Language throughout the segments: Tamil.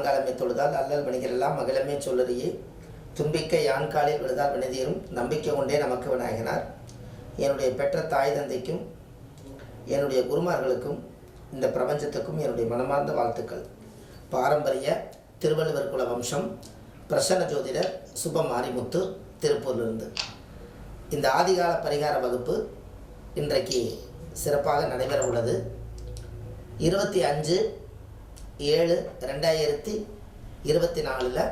கணபதியே தொழுதால் அல்லல் வணிகரெல்லாம் மகிழமே சொல்லறியே. தும்பிக்கை யான்காலில் விழுதால் வினதீரும் நம்பிக்கை கொண்டே நமக்கு விநாயகனார். என்னுடைய பெற்ற தாய் தந்தைக்கும் என்னுடைய குருமார்களுக்கும் இந்த பிரபஞ்சத்துக்கும் என்னுடைய மனமார்ந்த வாழ்த்துக்கள். பாரம்பரிய திருவள்ளுவர் குல வம்சம் பிரசன்ன ஜோதிடர் சுப மாரிமுத்து திருப்பூர்லிருந்து. இந்த ஆதிகால பரிகார வகுப்பு இன்றைக்கு சிறப்பாக நடைபெற உள்ளது. இருபத்தி அஞ்சு ஏழு ரெண்டாயிரத்தி இருபத்தி நாலில்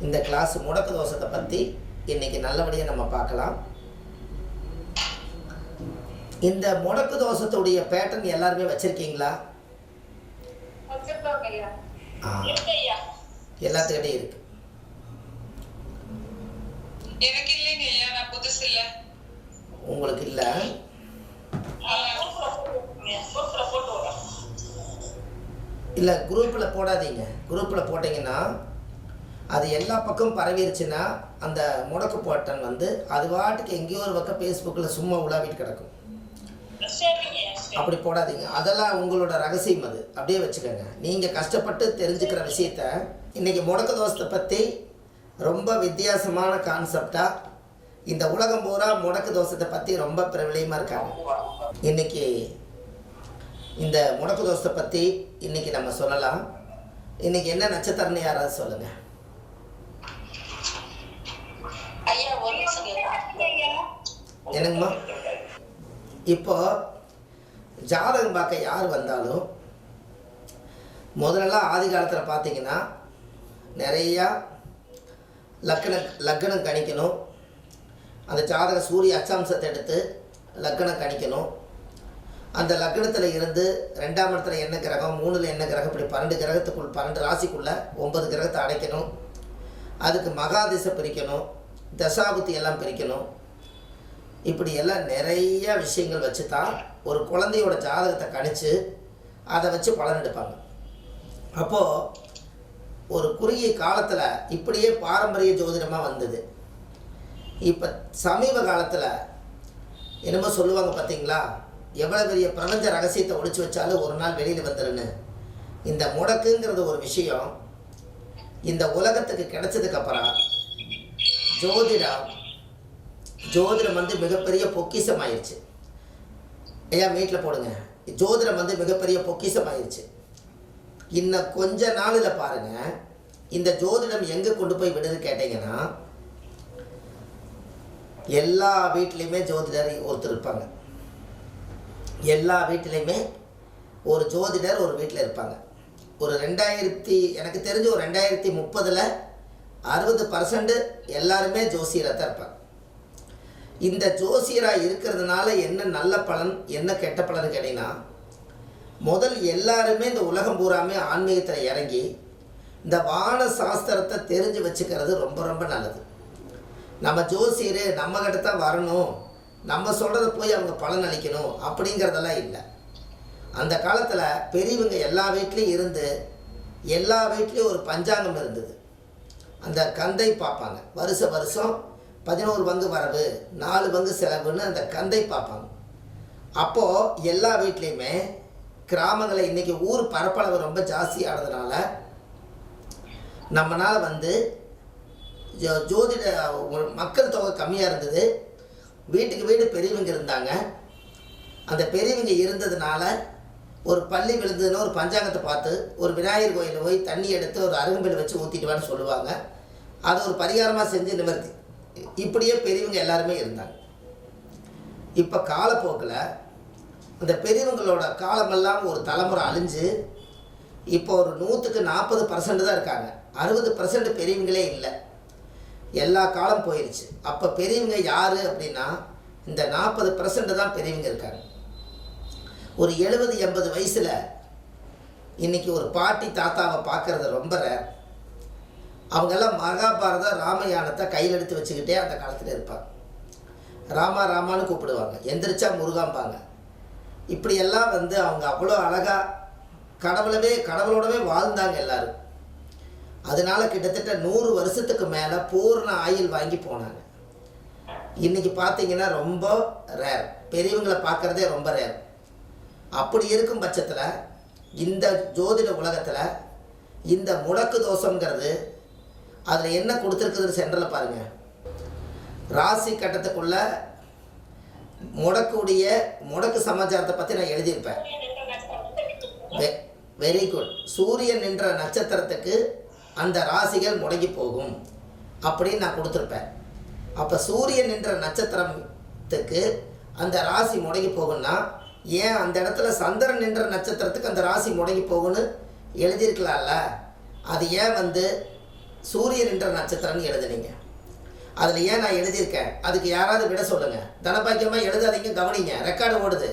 இந்த கிளாஸ் முடக்கு தோஷத்தை பற்றி இன்றைக்கி நல்லபடியாக நம்ம பார்க்கலாம். இந்த முடக்கு தோஷத்துடைய பேட்டர்ன் எல்லாருமே வச்சுருக்கீங்களா? ஆ. இருக்கு எல்லாத்துக்கிட்டையும் இருக்குது எனக்கு இல்லைங்க ஐயா நான் புதுசு இல்ல. உங்களுக்கு இல்லை? போட்டு விடுறேன் இல்லை குரூப்பில் போடாதீங்க. குரூப்பில் போட்டிங்கன்னா அது எல்லா பக்கம் பரவிருச்சுன்னா அந்த முடக்கு போட்டன் வந்து அது பாட்டுக்கு எங்கேயோ ஒரு பக்கம் ஃபேஸ்புக்கில் சும்மா உலாவிட்டு கிடக்கும். அப்படி போடாதீங்க. அதெல்லாம் உங்களோட ரகசியம் அது. அப்படியே வச்சுக்கோங்க. நீங்கள் கஷ்டப்பட்டு தெரிஞ்சுக்கிற விஷயத்த இன்றைக்கி முடக்கு தோஷத்தை பற்றி ரொம்ப வித்தியாசமான கான்செப்டாக இந்த உலகம் பூரா முடக்கு தோஷத்தை பற்றி ரொம்ப பிரபலியமாக இருக்காங்க. இன்றைக்கி இந்த முடக்கு தோஷத்தை பற்றி இன்னைக்கு நம்ம சொல்லலாம். இன்னைக்கு என்ன நட்சத்திரம்னு யாராவது சொல்லுங்கள் என்னங்கம்மா? இப்போ ஜாதகம் பார்க்க யார் வந்தாலும் முதல்லலாம் ஆதி காலத்தில் பார்த்தீங்கன்னா நிறையா லக்கண லக்கணம் கணிக்கணும். அந்த ஜாதக சூரிய அச்சாம்சத்தை எடுத்து லக்கணம் கணிக்கணும். அந்த லக்கணத்தில் இருந்து ரெண்டாம் இடத்துல என்ன கிரகம் மூணில் என்ன கிரகம் இப்படி பன்னெண்டு கிரகத்துக்குள் பன்னெண்டு ராசிக்குள்ளே ஒன்பது கிரகத்தை அடைக்கணும். அதுக்கு மகாதிசை பிரிக்கணும் தசாபுத்தி எல்லாம் பிரிக்கணும். இப்படி எல்லாம் நிறைய விஷயங்கள் வச்சு தான் ஒரு குழந்தையோட ஜாதகத்தை கணிச்சு அதை வச்சு பலன் எடுப்பாங்க. அப்போது ஒரு குறுகிய காலத்தில் இப்படியே பாரம்பரிய ஜோதிடமாக வந்தது. இப்போ சமீப காலத்தில் என்னமோ சொல்லுவாங்க பார்த்தீங்களா எவ்வளோ பெரிய பிரபஞ்ச ரகசியத்தை ஒழிச்சு வச்சாலும் ஒரு நாள் வெளியில் வந்துருன்னு. இந்த முடக்குங்கிறது ஒரு விஷயம். இந்த உலகத்துக்கு கிடைச்சதுக்கப்புறம் ஜோதிடம் ஜோதிடம் வந்து மிகப்பெரிய பொக்கிஷம் ஆயிடுச்சு ஐயா வீட்டில் போடுங்க. ஜோதிடம் வந்து மிகப்பெரிய பொக்கிஷம் ஆயிடுச்சு இன்னும் கொஞ்ச நாளில் பாருங்க. இந்த ஜோதிடம் எங்கே கொண்டு போய் விடுதுன்னு கேட்டிங்கன்னா எல்லா வீட்லேயுமே ஜோதிடர் ஒருத்தர் இருப்பாங்க. எல்லா வீட்டிலையுமே ஒரு ஜோதிடர் ஒரு வீட்டில் இருப்பாங்க. ஒரு ரெண்டாயிரத்தி எனக்கு தெரிஞ்சு ஒரு ரெண்டாயிரத்தி முப்பதில் அறுபது பர்சன்ட் எல்லாருமே ஜோசியராக தான் இருப்பாங்க. இந்த ஜோசியராக இருக்கிறதுனால என்ன நல்ல பலன் என்ன கெட்ட பலன் கேட்டிங்கன்னா முதல் எல்லாருமே இந்த உலகம் பூராமே ஆன்மீகத்தில் இறங்கி இந்த வான சாஸ்திரத்தை தெரிஞ்சு வச்சுக்கிறது ரொம்ப ரொம்ப நல்லது. நம்ம ஜோசியர் நம்மக்கிட்ட தான் வரணும். நம்ம சொல்கிறத போய் அவங்க பலன் அளிக்கணும் அப்படிங்கிறதெல்லாம் இல்லை. அந்த காலத்தில் பெரியவங்க எல்லா வீட்லேயும் இருந்து எல்லா வீட்லேயும் ஒரு பஞ்சாங்கம் இருந்தது. அந்த கந்தை பார்ப்பாங்க. வருஷ வருஷம் பதினோரு பங்கு வரவு நாலு பங்கு செலவுன்னு அந்த கந்தை பார்ப்பாங்க. அப்போது எல்லா வீட்லேயுமே கிராமங்களில் இன்றைக்கி ஊர் பரப்பளவு ரொம்ப ஜாஸ்தியானதுனால நம்மளால் வந்து ஜோ- ஜோதிட மக்கள் தொகை கம்மியாக இருந்தது. வீட்டுக்கு வீடு பெரியவங்க இருந்தாங்க. அந்த பெரியவங்க இருந்ததுனால ஒரு பள்ளி விழுந்ததுன்னு ஒரு பஞ்சாங்கத்தை பார்த்து ஒரு விநாயகர் கோயிலில் போய் தண்ணி எடுத்து ஒரு அருகம்பில் வச்சு ஊற்றிட்டு சொல்லுவாங்க. அதை ஒரு பரிகாரமாக செஞ்சு நிவர்த்தி. இப்படியே பெரியவங்க எல்லாருமே இருந்தாங்க. இப்போ காலப்போக்கில் அந்த பெரியவங்களோட காலமெல்லாம் ஒரு தலைமுறை அழிஞ்சு இப்போ ஒரு நூற்றுக்கு நாற்பது பர்சன்ட் தான் இருக்காங்க. அறுபது பர்சன்ட் பெரியவங்களே இல்லை. எல்லா காலம் போயிடுச்சு அப்போ பெரியவங்க யார் அப்படின்னா இந்த நாற்பது பர்சன்ட் தான் பெரியவங்க இருக்காங்க. ஒரு எழுபது எண்பது வயசில் இன்றைக்கி ஒரு பாட்டி தாத்தாவை பார்க்குறது ரொம்ப ரேர் அவங்கெல்லாம் மகாபாரதம் ராமயானத்தை கையில் எடுத்து வச்சுக்கிட்டே அந்த காலத்தில் இருப்பாங்க. ராமா ராமான்னு கூப்பிடுவாங்க. எந்திரிச்சா முருகாம்பாங்க. இப்படியெல்லாம் வந்து அவங்க அவ்வளோ அழகாக கடவுளவே கடவுளோடவே வாழ்ந்தாங்க எல்லோரும். அதனால கிட்டத்தட்ட நூறு வருஷத்துக்கு மேலே பூர்ண ஆயில் வாங்கி போனாங்க. இன்னைக்கு பார்த்தீங்கன்னா ரொம்ப ரேர் பெரியவங்களை பார்க்குறதே ரொம்ப ரேர் அப்படி இருக்கும் பட்சத்தில் இந்த ஜோதிட உலகத்தில் இந்த முடக்கு தோஷங்கிறது அதில் என்ன கொடுத்துருக்குதுன்னு சென்டரில் பாருங்கள் ராசி கட்டத்துக்குள்ள முடக்குடைய முடக்கு சமாச்சாரத்தை பற்றி நான் எழுதியிருப்பேன். வெரி குட் சூரியன் என்ற நட்சத்திரத்துக்கு அந்த ராசிகள் முடங்கி போகும் அப்படின்னு நான் கொடுத்துருப்பேன். அப்போ சூரியன் என்ற நட்சத்திரத்துக்கு அந்த ராசி முடங்கி போகும்னா ஏன் அந்த இடத்துல சந்திரன் என்ற நட்சத்திரத்துக்கு அந்த ராசி முடங்கி போகும்னு எழுதியிருக்கலாம்ல? அது ஏன் வந்து சூரியன் என்ற நட்சத்திரம்னு எழுதுனீங்க? அதில் ஏன் நான் எழுதியிருக்கேன்? அதுக்கு யாராவது விட சொல்லுங்கள் தனபாக்கியமாக எழுதாதீங்க கவனிங்க. ரெக்கார்டு ஓடுது.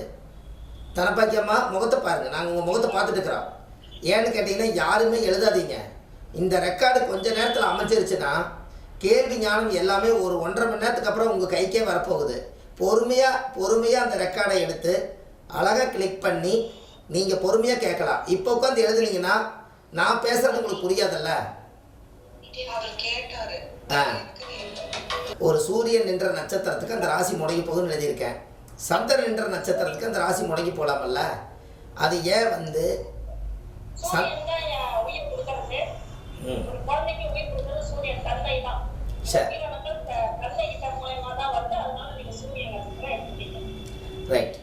தனபாக்கியமாக முகத்தை பாருங்கள் நாங்கள் உங்கள் முகத்தை பார்த்துட்டு இருக்கிறோம். ஏன்னு கேட்டிங்கன்னா யாருமே எழுதாதீங்க. இந்த ரெக்கார்டு கொஞ்ச நேரத்தில் அமைஞ்சிருச்சுன்னா கேள்வி ஞானம் எல்லாமே ஒரு ஒன்றரை மணி நேரத்துக்கு அப்புறம் உங்கள் கைக்கே வரப்போகுது. பொறுமையாக பொறுமையாக அந்த ரெக்கார்டை எடுத்து அழகாக கிளிக் பண்ணி நீங்கள் பொறுமையாக கேட்கலாம். இப்போ உட்காந்து எழுதுனீங்கன்னா நான் பேசுறது உங்களுக்கு புரியாதல்ல? ஆ. ஒரு சூரியன் நின்ற நட்சத்திரத்துக்கு அந்த ராசி முடங்கி போகுதுன்னு எழுதியிருக்கேன். சந்திரன் நின்ற நட்சத்திரத்துக்கு அந்த ராசி முடங்கி போகலாமல்ல அது ஏன் வந்து குழந்தைக்கு உயிர் கொடுக்கறது சூரியன் தந்தை தான் சரி. உயிரினங்கள் த- தந்தை கிட்ட மூலயமா தான் வருது அதனால நீங்க சூரியன் நட்சத்திரம் எடுத்துட்டீங்க ரைட்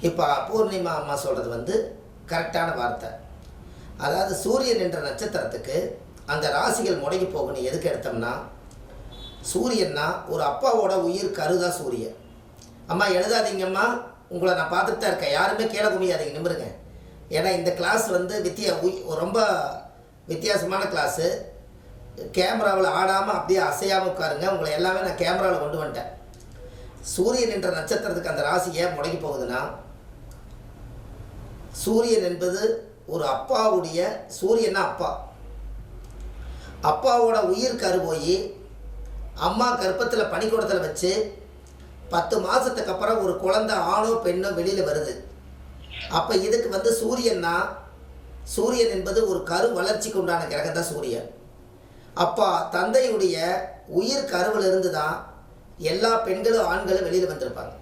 இப்போ பூர்ணிமா அம்மா சொல்கிறது வந்து கரெக்டான வார்த்தை. அதாவது சூரியன் என்ற நட்சத்திரத்துக்கு அந்த ராசிகள் முடங்கி போகணும் எதுக்கு எடுத்தோம்னா சூரியன்னா ஒரு அப்பாவோட உயிர் கருதா சூரியன். அம்மா எழுதாதீங்கம்மா. உங்களை நான் பார்த்துட்டு தான் இருக்கேன். யாருமே கீழே குமியாதீங்க. நிமிருங்க. ஏன்னா இந்த கிளாஸ் வந்து வித்தியா உய்- ரொம்ப வித்தியாசமான கிளாஸு கேமராவில் ஆடாமல் அப்படியே அசையாமல் உட்காருங்க. உங்களை எல்லாமே நான் கேமராவில் கொண்டு வந்துட்டேன். சூரியன் என்ற நட்சத்திரத்துக்கு அந்த ராசி ஏன் முடங்கி போகுதுன்னா சூரியன் என்பது ஒரு அப்பாவுடைய சூரியன்னா அப்பா. அப்பாவோட உயிர் கரு போய் அம்மா கர்ப்பத்தில் பனிக்கூடத்தில் வச்சு பத்து மாதத்துக்கு அப்புறம் ஒரு குழந்தை ஆணோ பெண்ணோ வெளியில் வருது. அப்போ இதுக்கு வந்து சூரியன்னா சூரியன் என்பது ஒரு கரு வளர்ச்சிக்கு உண்டான கிரகம் தான் சூரியன். அப்பா தந்தையுடைய உயிர் கருவிலிருந்து தான் எல்லா பெண்களும் ஆண்களும் வெளியில் வந்திருப்பாங்க.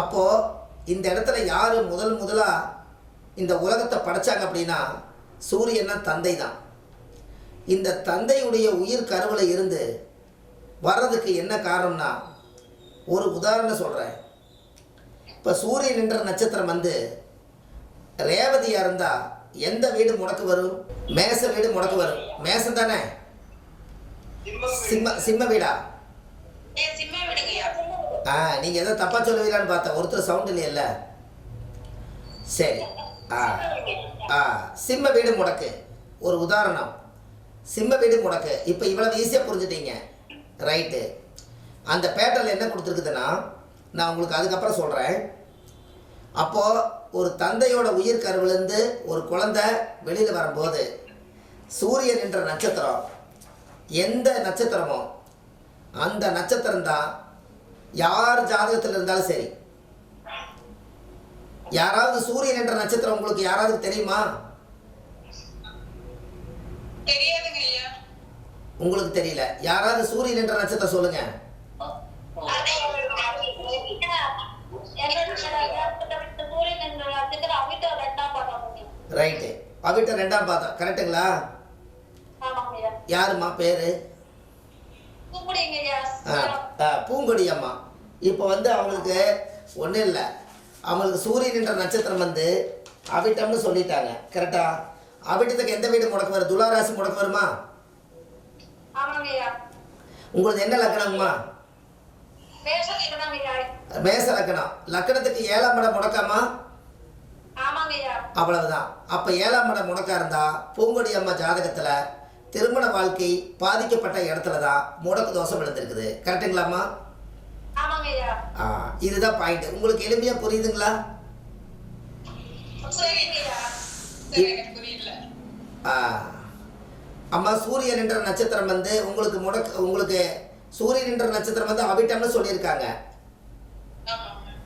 அப்போது இந்த இடத்துல யார் முதல் முதலாக இந்த உலகத்தை படைச்சாங்க அப்படின்னா சூரியன்னா தந்தை தான். இந்த தந்தையுடைய உயிர் கருவில் இருந்து வர்றதுக்கு என்ன காரணம்னா ஒரு உதாரணம் சொல்கிறேன் இப்போ சூரியன் என்ற நட்சத்திரம் வந்து ரேவதியாக இருந்தால் எந்த வீடு முடக்கு வரும்? மேச வீடு முடக்கு வரும். மேசம் தானே? சிம்ம சிம்ம வீடா? ஆ நீங்கள் எதோ தப்பாக சொல்லுவீங்களான்னு பார்த்தேன். ஒருத்தர் சவுண்ட் இல்லையல்ல. சரி. ஆ ஆ சிம்ம வீடு முடக்கு. ஒரு உதாரணம். சிம்ம வீடு முடக்கு. இப்போ இவ்வளவு ஈஸியாக புரிஞ்சுட்டீங்க. ரைட்டு அந்த பேட்டர்ல என்ன கொடுத்துருக்குதுன்னா நான் உங்களுக்கு அதுக்கப்புறம் சொல்கிறேன் அப்போது ஒரு தந்தையோட உயிர் கருவிலேருந்து ஒரு குழந்தை வெளியில் வரும்போது சூரியன் என்ற நட்சத்திரம். எந்த நட்சத்திரமோ அந்த நட்சத்திரம் தான் யார் ஜாதகத்தில் இருந்தாலும் சரி. யாராவது சூரியன் என்ற நட்சத்திரம் உங்களுக்கு யாராவது தெரியுமா? உங்களுக்கு தெரியல. யாராவது சூரியன் என்ற நட்சத்திரம் சொல்லுங்க சூரியன் என்ற நட்சத்திரம் அமிட்ட ரெண்டாம் பாடம் முடியும் ரைட்டு. அவிட்ட ரெண்டாம் பாதம் கரெக்டுங்களா யாரும்மா பேர்? பூங்கொடி அம்மா. இப்போ வந்து அவங்களுக்கு ஒன்றும் இல்லை. அவங்களுக்கு சூரியன் என்ற நட்சத்திரம் வந்து அவிட்டம்னு சொல்லிட்டாங்க. கரெக்டா? அவிட்டத்துக்கு எந்த வீடு முடக்கு வரும்? துளாராசி முடக்கு வருமா? உங்களுக்கு என்ன லக்கணம்மா? மேச லக்கணம். லக்கணத்துக்கு ஏழாம் இடம் முடக்காமா? அவ்வளவுதான். அப்போ ஏழாம் இடம் முடக்கா இருந்தா? பூங்கொடி அம்மா ஜாதகத்தில் திருமண வாழ்க்கை பாதிக்கப்பட்ட இடத்துல தான் முடக்கு தோஷம் விழுந்திருக்குது. கரெக்டுங்களாம்மா ஆ இதுதான் பாயிண்ட் உங்களுக்கு எளிமையாக புரியுதுங்களா? ஆ. அம்மா சூரியன் என்ற நட்சத்திரம் வந்து உங்களுக்கு முடக்கு உங்களுக்கு சூரியன் என்ற நட்சத்திரம் வந்து அவிட்டம்னு சொல்லியிருக்காங்க.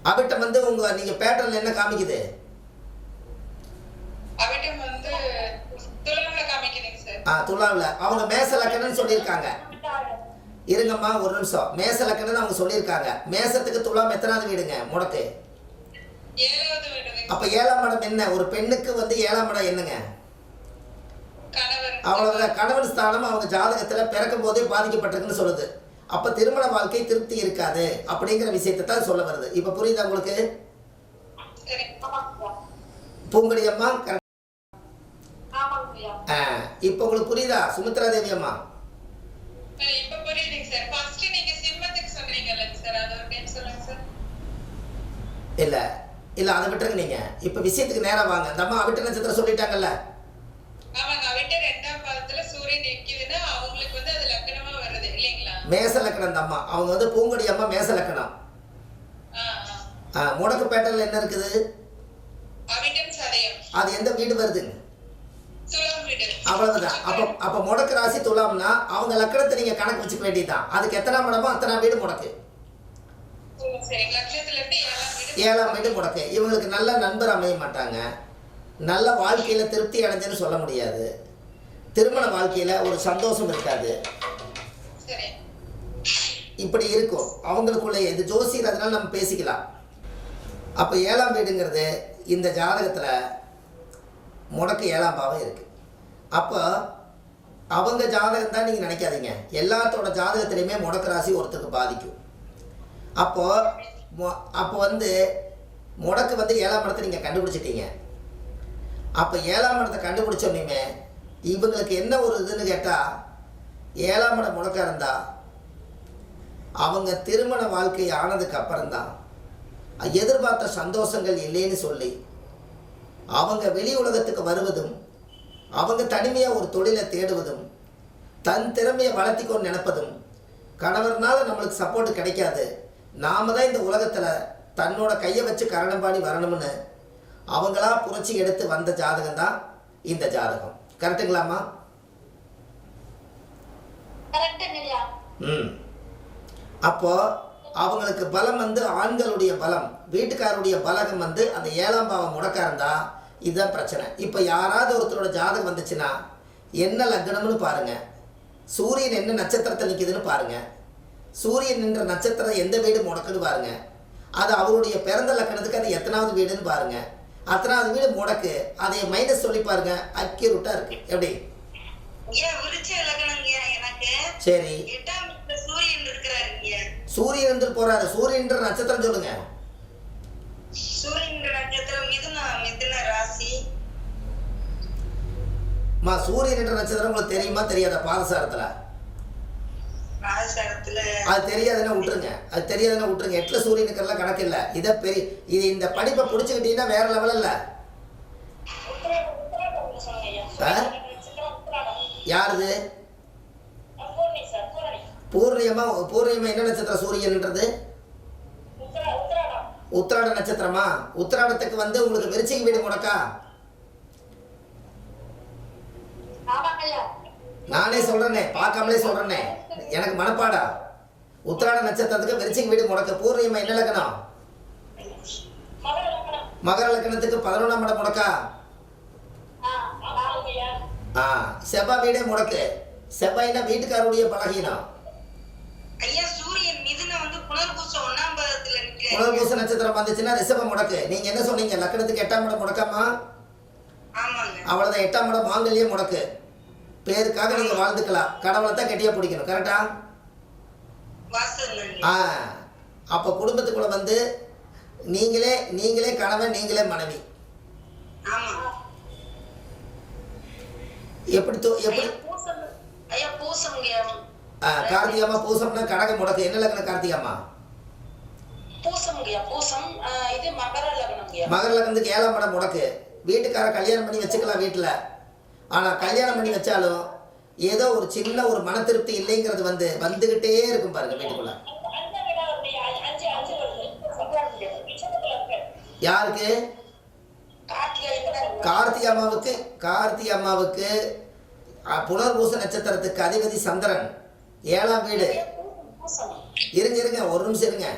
அவிட்டம் வந்து உங்கள் நீங்கள் பேட்டர்ல என்ன காமிக்குது அவிட்டம் வந்து துலாம்ல காமிக்குதுங்க சார் ஆ துலாவில் அவங்க மேச லக்கணம்னு சொல்லியிருக்காங்க. இருங்கம்மா ஒரு நிமிஷம். மேச லக்கணம்னு அவங்க சொல்லியிருக்காங்க. மேசத்துக்கு துலாம் எத்தனாவது வீடுங்க முடக்கு? ஏழாவது வீடுங்க. அப்போ ஏழாம் இடம் என்ன? ஒரு பெண்ணுக்கு வந்து ஏழாம் இடம் என்னங்க? கணவர். அவ்வளவுதான் கணவன் ஸ்தானம் அவங்க ஜாதகத்தில் பிறக்கும் போதே பாதிக்கப்பட்டிருக்குன்னு சொல்லுது. அப்போ திருமண வாழ்க்கை திருப்தி இருக்காது அப்படிங்கிற விஷயத்தை தான் சொல்ல வருது. இப்போ புரியுதா உங்களுக்கு? பூங்கொடி அம்மா இப்போ உங்களுக்கு புரியுதா? சுமித்ரா தேவி அம்மா? இப்ப புரியுதுங்க சார். ஃபர்ஸ்ட் நீங்க சிம்மத்துக்கு சொன்னீங்கல்ல சார். அது ஒரு டைம் சொல்லுங்க சார். இல்லை இல்லை அதை விட்டுருங்க நீங்கள் இப்போ விஷயத்துக்கு நேரா வாங்க. இந்த அம்மா அவிட்ட நட்சத்திரம் சொல்லிட்டாங்கல்ல? ஆமாங்க அவட்ட ரெண்டாம் பாதத்துல சூரியன் நிக்குதுன்னா அவங்களுக்கு வந்து அது லக்னமா வருது இல்லைங்களா? மேச இந்த அம்மா. அவங்க வந்து பூங்கொடி அம்மா மேச ஆ. ஆ, முடக்குப்பேட்டையில் என்ன இருக்குது? அது எந்த வீடு வருதுங்க? அவ்வளவுதான் அப்போ அப்போ முடக்கு ராசி துலாம்னா அவங்க லக்கணத்தை நீங்கள் கணக்கு வச்சுக்க வேண்டியதுதான் அதுக்கு எத்தனாம் இடமோ அத்தனாம் வீடு முடக்கு. ஏழாம் வீடு முடக்கு? இவங்களுக்கு நல்ல நண்பர் அமைய மாட்டாங்க. நல்ல வாழ்க்கையில் திருப்தி அடைஞ்சுன்னு சொல்ல முடியாது. திருமண வாழ்க்கையில் ஒரு சந்தோஷம் இருக்காது. இப்படி இருக்கும். அவங்களுக்குள்ள இது ஜோசியர் அதனால நம்ம பேசிக்கலாம். அப்போ ஏழாம் வீடுங்கிறது இந்த ஜாதகத்தில் முடக்கு ஏழாம் பாவம் இருக்குது அப்போ அவங்க ஜாதகம் தான் நீங்கள் நினைக்காதீங்க. எல்லாத்தோட ஜாதகத்திலையுமே முடக்கு ராசி ஒருத்தருக்கு பாதிக்கும். அப்போது மொ- அப்போ வந்து முடக்கு வந்து ஏழாம் இடத்தை நீங்கள் கண்டுபிடிச்சிட்டீங்க. அப்போ ஏழாம் இடத்தை கண்டுபிடிச்சோன்னே இவங்களுக்கு என்ன ஒரு இதுன்னு கேட்டால் ஏழாம் இடம் முடக்க இருந்தால் அவங்க திருமண வாழ்க்கை ஆனதுக்கு அப்புறம்தான் எதிர்பார்த்த சந்தோஷங்கள் இல்லைன்னு சொல்லி அவங்க வெளி உலகத்துக்கு வருவதும் அவங்க தனிமையாக ஒரு தொழிலை தேடுவதும் தன் திறமையை வளர்த்திக்கொண்டு நினைப்பதும் கணவர்னால நம்மளுக்கு சப்போர்ட் கிடைக்காது. நாம தான் இந்த உலகத்தில் தன்னோட கையை வச்சு கரணம் பாடி வரணும்னு அவங்களா புரட்சி எடுத்து வந்த ஜாதகம் தான் இந்த ஜாதகம். கரெக்டுங்களாம்மா ம். அப்போ அவங்களுக்கு பலம் வந்து ஆண்களுடைய பலம் வீட்டுக்காரருடைய பலகம் வந்து அந்த ஏழாம் பாவம் முடக்கா இருந்தா இதுதான் பிரச்சனை. இப்போ யாராவது ஒருத்தரோட ஜாதகம் வந்துச்சுன்னா என்ன லக்னம்னு பாருங்க. சூரியன் என்ன நட்சத்திரத்தில் நிற்குதுன்னு பாருங்க. சூரியன் நின்ற நட்சத்திரம் எந்த வீடு முடக்குன்னு பாருங்க. அது அவருடைய பிறந்த லக்கணத்துக்கு அது எத்தனாவது வீடுன்னு பாருங்க. அத்தனாவது வீடு முடக்கு. அதை மைனஸ் சொல்லி பாருங்க. அக்யூரேட்டாக இருக்கு. எப்படி? சரி. சூரியன் சூரியன் போறாரு. சூரியன்ற நட்சத்திரம் சொல்லுங்க சூரியன் நட்சத்திரம் மிதுன மிதுன ராசி மா சூரியன் என்ற நட்சத்திரம் உங்களுக்கு தெரியுமா? தெரியாதா? பாதசாரத்தில். அது தெரியாதுன்னா விட்டுருங்க. அது தெரியாதுன்னா விட்டுருங்க. எட்டுல சூரியனுக்கெல்லாம் கணக்கு இல்லை. இதை பெரிய இது இந்த படிப்பை பிடிச்சிக்கிட்டீங்கன்னா வேற லெவல் இல்லை. யாருது? பூர்ணியமா பூர்ணியமா என்ன நட்சத்திரம் சூரியன்ன்றது? உத்திராட நட்சத்திரமா? உத்திராடத்துக்கு வந்து உங்களுக்கு விருச்சிக வீடு முடக்கா? நானே சொல்றேனே பார்க்காமலே சொல்றேனே. எனக்கு மனப்பாடா? உத்திராட நட்சத்திரத்துக்கு விருச்சிக வீடு முடக்க பூர்ணியமா என்ன லக்கணம்? மகர லக்கணத்துக்கு பதினொன்றாம் இடம் முடக்கா? ஆ செவ்வாய் வீடே முடக்கு. செவ்வாய்னா வீட்டுக்காரருடைய பலகீனம். புனர்பூச நட்சத்திரம் வந்துச்சுன்னா ரிஷபம் முடக்கு. நீங்க என்ன சொன்னீங்க? லக்கணத்துக்கு எட்டாம் இடம் முடக்காமா? அவ்வளவுதான் எட்டாம் இடம் மாங்கல்யே முடக்கு. பேருக்காக நீங்க வாழ்ந்துக்கலாம். கடவுளை தான் கெட்டியா பிடிக்கணும். கரெக்டா ஆ? அப்போ குடும்பத்துக்குள்ள வந்து நீங்களே நீங்களே கணவன் நீங்களே மனைவி. எப்படி எப்படி? கார்த்திகம்மா பூசம்னா கடகம் முடக்கு. என்ன பூசம் இது மகர லக்னத்துக்கு ஏழாம் இடம் முடக்கு. வீட்டுக்கார கல்யாணம் பண்ணி வச்சுக்கலாம் வீட்டில். ஆனால் கல்யாணம் பண்ணி வச்சாலும் ஏதோ ஒரு சின்ன ஒரு மன திருப்தி இல்லைங்கிறது வந்து வந்துகிட்டே இருக்கும் பாருங்க வீட்டுக்குள்ள. யாருக்கு? கார்த்திகை அம்மாவுக்கு. கார்த்திகை அம்மாவுக்கு புனர்பூச நட்சத்திரத்துக்கு அதிபதி சந்திரன். ஏழாம் வீடு. இருங்க இருங்க ஒரு நிமிஷம் இருங்க.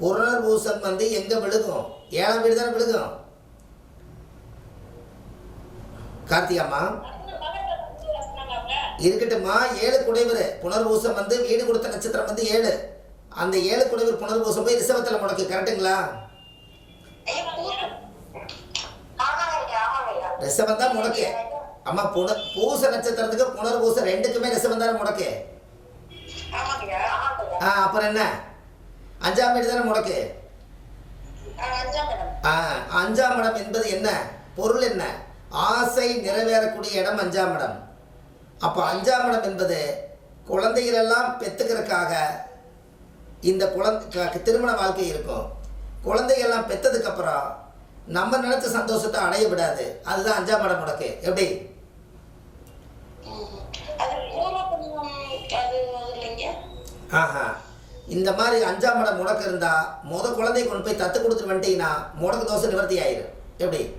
புனர்பூசம் வந்து எங்க விழுகும்? ஏழாம் வீடு தானே விழுகும்? கார்த்திகாமா இருக்கட்டும்மா ஏழு குடைவர். புனர்பூசம் வந்து வீடு கொடுத்த நட்சத்திரம் வந்து ஏழு. அந்த ஏழு குடைவர் புனர்பூசம் போய் ரிசவத்தில் முடக்கு கரெக்டுங்களா ரிசவம் தான் முடக்கு. அம்மா புன பூச நட்சத்திரத்துக்கு புனர்பூசம் ரெண்டுக்குமே ரிசவம் தானே முடக்கு. ஆ அப்புறம் என்ன? அஞ்சாம் வீடு தானே முடக்கு. ஆ அஞ்சாம் இடம் என்பது என்ன? பொருள் என்ன? ஆசை நிறைவேறக்கூடிய இடம் அஞ்சாம் இடம். அப்போ அஞ்சாம் இடம் என்பது குழந்தைகள் எல்லாம் பெத்துக்கிறதுக்காக இந்த குழந்தை திருமண வாழ்க்கை இருக்கும். குழந்தைகள் எல்லாம் பெத்ததுக்கப்புறம் நம்ம நினைச்ச சந்தோஷத்தை அடைய விடாது. அதுதான் அஞ்சாம் இடம் முடக்கு. எப்படி? ஆஹா. இந்த மாதிரி அஞ்சாம் இடம் முடக்கு இருந்தால் முத குழந்தைய கொண்டு போய் தத்து கொடுத்துட்டு வந்துட்டீங்கன்னா முடக்கு தோசை நிவர்த்தி ஆயிரும். எப்படி?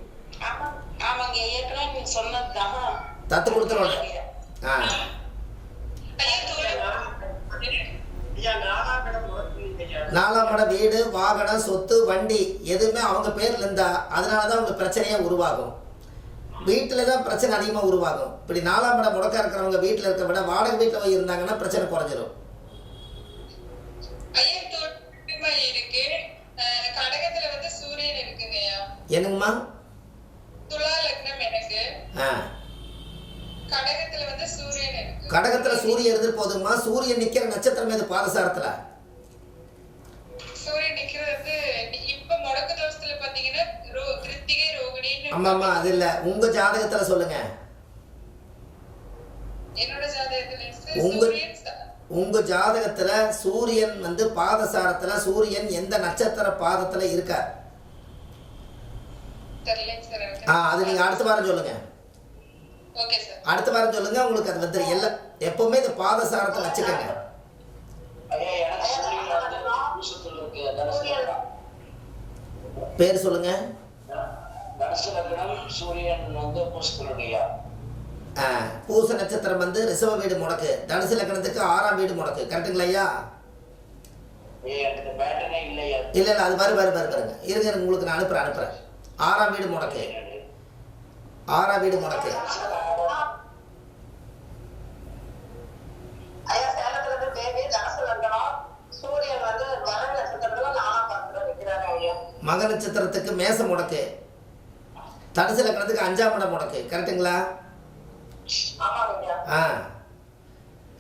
தத்து கொடுத்துருவோம். ஆ. நாலாம் இடம் வீடு வாகனம் சொத்து வண்டி எதுவுமே அவங்க பேர்ல இருந்தா அதனால தான் உங்களுக்கு பிரச்சனையே உருவாகும். வீட்டில் தான் பிரச்சனை அதிகமாக உருவாகும். இப்படி நாலாம் இடம் முடக்கா இருக்கிறவங்க வீட்டில் இருக்க விட வாடகை வீட்டில் போய் இருந்தாங்கன்னா பிரச்சனை குறைஞ்சிரும். என்னங்கம்மா? துலா லக்னம் எனக்கு. ஆ. கடகத்துல வந்து சூரியன் இருக்கு கடகத்தில் சூரியன் இருந்து போதுமா சூரியன் நிற்கிற நட்சத்திரம் எது? பாதசாரத்தில். சூரியன் நிக்கிறது வந்து இப்ப முடக்கு தோஷத்துல பாத்தீங்கன்னா ரோ கிருத்திகை ரோகிணின்னு ஆமாம் ஆமாம் அது இல்லை. உங்கள் ஜாதகத்தில் சொல்லுங்கள் என்னோட ஜாதகத்துல இருந்து உங்க- உங்கள் ஜாதகத்தில் சூரியன் வந்து பாதசாரத்தில் சூரியன் எந்த நட்சத்திர பாதத்தில் இருக்கார். ஆ அது நீங்கள் அடுத்த வாரம் சொல்லுங்கள் ஓகே சார். அடுத்த வாரம் சொல்லுங்க உங்களுக்கு அது வந்து எல்லாம் எப்பவுமே இந்த பாதசாரத்தை வச்சுக்கோங்க. பேர் சொல்லுங்க. பூச நட்சத்திரம் வந்து ரிஷப வீடு முடக்கு. தனுசு லக்னத்துக்கு ஆறாம் வீடு முடக்கு. கரெக்டுங்களா ஐயா? இல்லை இல்லை அது வரும் வரும் வருங்க. இருங்க இருங்க, உங்களுக்கு நான் அனுப்புகிறேன் அனுப்புகிறேன் ஆறாம் வீடு முடக்கு ஆறாம் வீடு முடக்கு மக நட்சத்திரத்துக்கு மேச முடக்கு தனுசு லக்னத்துக்கு அஞ்சாம் இடம் முடக்கு கரெக்டுங்களா ஆ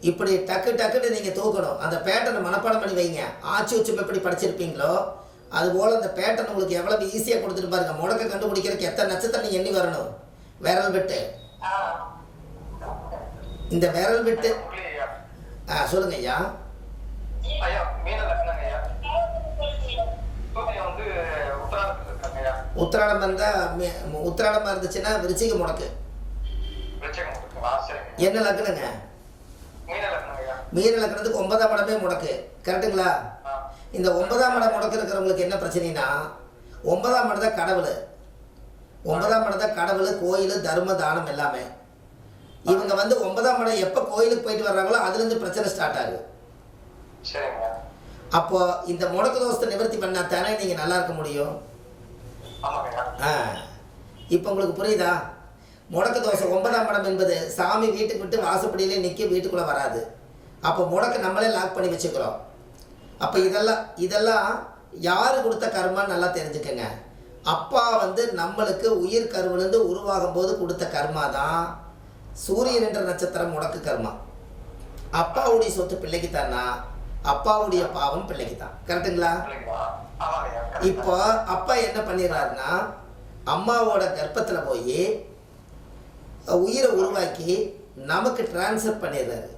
இப்படி டக்கு டக்குன்னு நீங்கள் தூக்கணும் அந்த பேட்டர்னை மனப்பாடம் பண்ணி வைங்க ஆச்சி உச்சம் எப்படி படிச்சிருப்பீங்களோ அதுபோல் அந்த பேட்டர்ன் உங்களுக்கு எவ்வளவு ஈஸியாக கொடுத்துட்டு பாருங்க. முடக்க கண்டுபிடிக்கிறதுக்கு எத்தனை நட்சத்திரம் எண்ணி வரணும்? விரல் விட்டு. இந்த விரல் விட்டு. ஆ சொல்லுங்க ஐயா. உத்திராடம் இருந்தால் உத்திராடமாக இருந்துச்சுன்னா விருச்சிக முடக்கு. என்ன லக்னங்க மீன லக்னத்துக்கு ஒன்பதாம் இடமே முடக்கு. கரெக்டுங்களா இந்த ஒன்பதாம் இடம் முடக்கு இருக்கிறவங்களுக்கு என்ன பிரச்சனைனா ஒன்பதாம் இடம் தான் கடவுள். ஒன்பதாம் இடம் தான் கடவுள் கோயில் தர்ம தானம் எல்லாமே. இவங்க வந்து ஒன்பதாம் இடம் எப்போ கோயிலுக்கு போயிட்டு வர்றாங்களோ அதுலேருந்து பிரச்சனை ஸ்டார்ட் ஆகுது. அப்போ இந்த முடக்கு தோஷத்தை நிவர்த்தி பண்ணா தானே நீங்கள் நல்லா இருக்க முடியும்? ஆ. இப்போ உங்களுக்கு புரியுதா? முடக்கு தோசை ஒன்பதாம் இடம் என்பது சாமி வீட்டுக்கு விட்டு வாசப்படியிலே நிற்க வீட்டுக்குள்ளே வராது. அப்போ முடக்கு நம்மளே லாக் பண்ணி வச்சுக்கிறோம். அப்போ இதெல்லாம் இதெல்லாம் யார் கொடுத்த கர்மான்னு நல்லா தெரிஞ்சுக்கங்க. அப்பா வந்து நம்மளுக்கு உயிர் கருவிலேருந்து உருவாகும் போது கொடுத்த கர்மா தான் சூரியன் என்ற நட்சத்திரம் முடக்கு கர்மா. அப்பாவுடைய சொத்து பிள்ளைக்கு தானா அப்பாவுடைய பாவம் பிள்ளைக்கு தான் கரெக்டுங்களா இப்போ அப்பா என்ன பண்ணிடுறாருன்னா அம்மாவோட கர்ப்பத்தில் போய் உயிரை உருவாக்கி நமக்கு ட்ரான்ஸ்ஃபர் பண்ணிடுறாரு.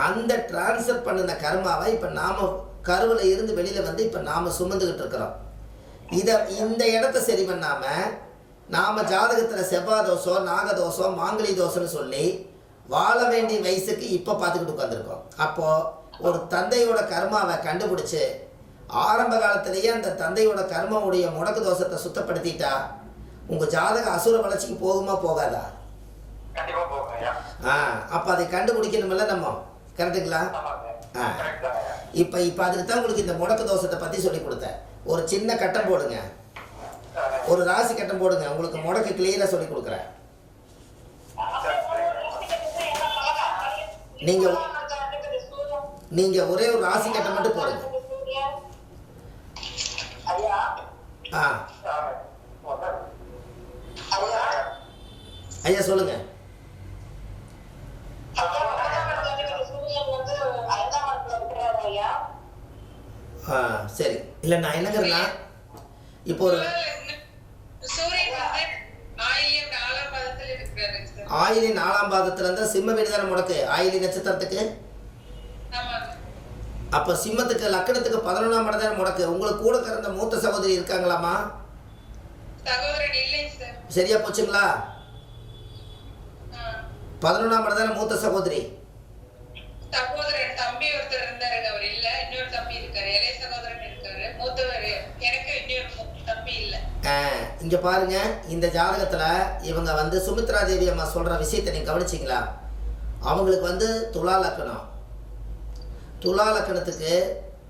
அந்த ட்ரான்ஸ்ஃபர் பண்ணின கர்மாவை இப்போ நாம கருவில் இருந்து வெளியில் வந்து இப்போ நாம் சுமந்துக்கிட்டு இருக்கிறோம். இதை இந்த இடத்த சரி பண்ணாமல் நாம் ஜாதகத்தில் செவ்வாய் தோஷம் நாகதோஷம் மாங்கலி தோஷம்னு சொல்லி வாழ வேண்டிய வயசுக்கு இப்போ பார்த்துக்கிட்டு உட்காந்துருக்கோம் அப்போது ஒரு தந்தையோட கர்மாவை கண்டுபிடிச்சு ஆரம்ப காலத்திலேயே அந்த தந்தையோட கர்மாவுடைய முடக்கு தோஷத்தை சுத்தப்படுத்திட்டா உங்கள் ஜாதக அசுர வளர்ச்சிக்கு போகுமா போகாதா? ஆ அப்போ அதை கண்டுபிடிக்கணுமில்ல நம்ம? கரெக்டுங்களா? ஆ. இப்போ இப்போ அதுக்கு தான் உங்களுக்கு இந்த முடக்கு தோஷத்தை பற்றி சொல்லி கொடுத்தேன். ஒரு சின்ன கட்டம் போடுங்க. ஒரு ராசி கட்டம் போடுங்க. உங்களுக்கு முடக்கு கிளியராக சொல்லி கொடுக்குறேன். நீங்க நீங்கள் ஒரே ஒரு ராசி கட்டம் மட்டும் போடுங்க. ஆ. ஐயா சொல்லுங்கள் ஆ சரி. இல்லை நான் என்னங்கிறேன்னா இப்போ ஒரு ஆயில்யம் நாலாம் பாதத்துல இருந்தால் சிம்ம வீடு தானே முடக்கு? ஆயிலி நட்சத்திரத்துக்கு? அப்போ சிம்மத்துக்கு லக்கணத்துக்கு பதினொன்றாம் இடம் தானே முடக்கு? உங்களுக்கு கூட பிறந்த மூத்த சகோதரி சார். சரியா போச்சுங்களா. பதினொன்றாம் இடம் தானே மூத்த சகோதரி? தம்பி இருக்காரு இளைய சகோதரன் இருக்காரு மூத்தவர் எனக்கு இன்னொரு தம்பி இல்ல. ஆ, இங்க பாருங்க இந்த ஜாதகத்துல இவங்க வந்து சுமித்ரா தேவி அம்மா சொல்ற விஷயத்தை நீங்க கவனிச்சிங்களா? அவங்களுக்கு வந்து துலா லக்கணம். துலா லக்கணத்துக்கு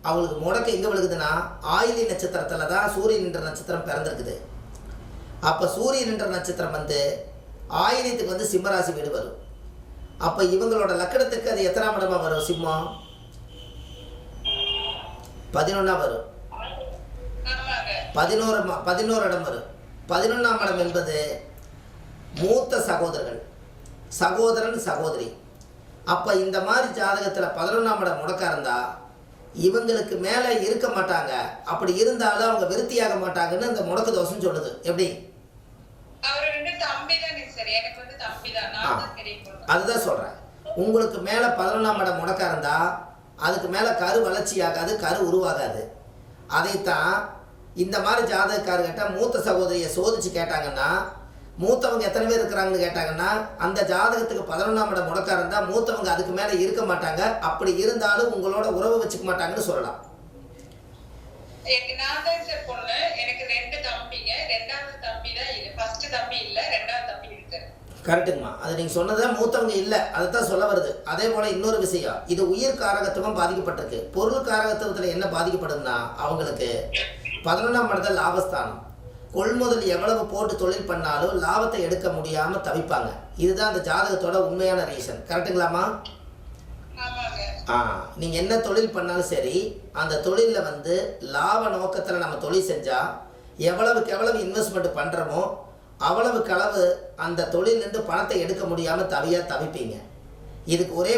அவங்களுக்கு முடக்கு எங்க விழுகுதுன்னா ஆயிலி நட்சத்திரத்துல தான் சூரியன் என்ற நட்சத்திரம் பிறந்திருக்குது. அப்ப சூரியன் என்ற நட்சத்திரம் வந்து ஆயிலியத்துக்கு வந்து சிம்மராசி வீடு வரும். அப்ப இவங்களோட லக்கணத்துக்கு அது எத்தனாம் இடமா வரும் சிம்மம்? பதினொன்னா வரும். பதினோரு பதினோரு இடம் வரும். பதினொன்றாம் இடம் என்பது மூத்த சகோதரர்கள். சகோதரன் சகோதரி. அப்போ இந்த மாதிரி ஜாதகத்தில் பதினொன்றாம் இடம் முடக்கா இருந்தா இவங்களுக்கு மேலே இருக்க மாட்டாங்க. அப்படி இருந்தாலும் அவங்க விருத்தியாக மாட்டாங்கன்னு இந்த முடக்கு தோஷம் சொல்லுது. எப்படி? அதுதான் சொல்கிறேன் உங்களுக்கு மேலே பதினொன்றாம் இடம் முடக்கா இருந்தா அதுக்கு மேலே கரு வளர்ச்சியாகாது கரு உருவாகாது. அதைத்தான் இந்த மாதிரி ஜாதகக்காரர்கிட்ட மூத்த சகோதரியை சோதிச்சு கேட்டாங்கன்னா மூத்தவங்க எத்தனை பேர் இருக்கிறாங்கன்னு கேட்டாங்கன்னா அந்த ஜாதகத்துக்கு பதினொன்றாம் இடம் முடக்கா இருந்தால் மூத்தவங்க அதுக்கு மேலே இருக்க மாட்டாங்க. அப்படி இருந்தாலும் உங்களோட உறவு வச்சுக்க மாட்டாங்கன்னு சொல்லலாம். எனக்கு நான் தான் சார் பொண்ணு எனக்கு ரெண்டு தம்பிங்க. ரெண்டாவது தம்பி தான் ஃபர்ஸ்ட் தம்பி இல்ல ரெண்டாவது தம்பி இருக்கு கரெக்டுங்கம்மா அது நீங்கள் சொன்னதான் மூத்தவங்க இல்லை. அதை தான் சொல்ல வருது. அதே போல் இன்னொரு விஷயம். இது உயிர் காரகத்துவம் பாதிக்கப்பட்டிருக்கு. பொருள் காரகத்துவத்தில் என்ன பாதிக்கப்படுதுன்னா அவங்களுக்கு பதினொன்றாம் இடத்துல லாபஸ்தானம். கொள்முதல் எவ்வளவு போட்டு தொழில் பண்ணாலும் லாபத்தை எடுக்க முடியாமல் தவிப்பாங்க. இதுதான் அந்த ஜாதகத்தோட உண்மையான ரீசன் கரெக்டுங்களாம்மா ஆ நீங்கள் என்ன தொழில் பண்ணாலும் சரி அந்த தொழிலில் வந்து லாப நோக்கத்தில் நம்ம தொழில் செஞ்சால் எவ்வளவுக்கு எவ்வளவு இன்வெஸ்ட்மெண்ட் பண்ணுறோமோ அவ்வளவு களவு அந்த தொழிலிருந்து பணத்தை எடுக்க முடியாமல் தவியாக தவிப்பீங்க. இதுக்கு ஒரே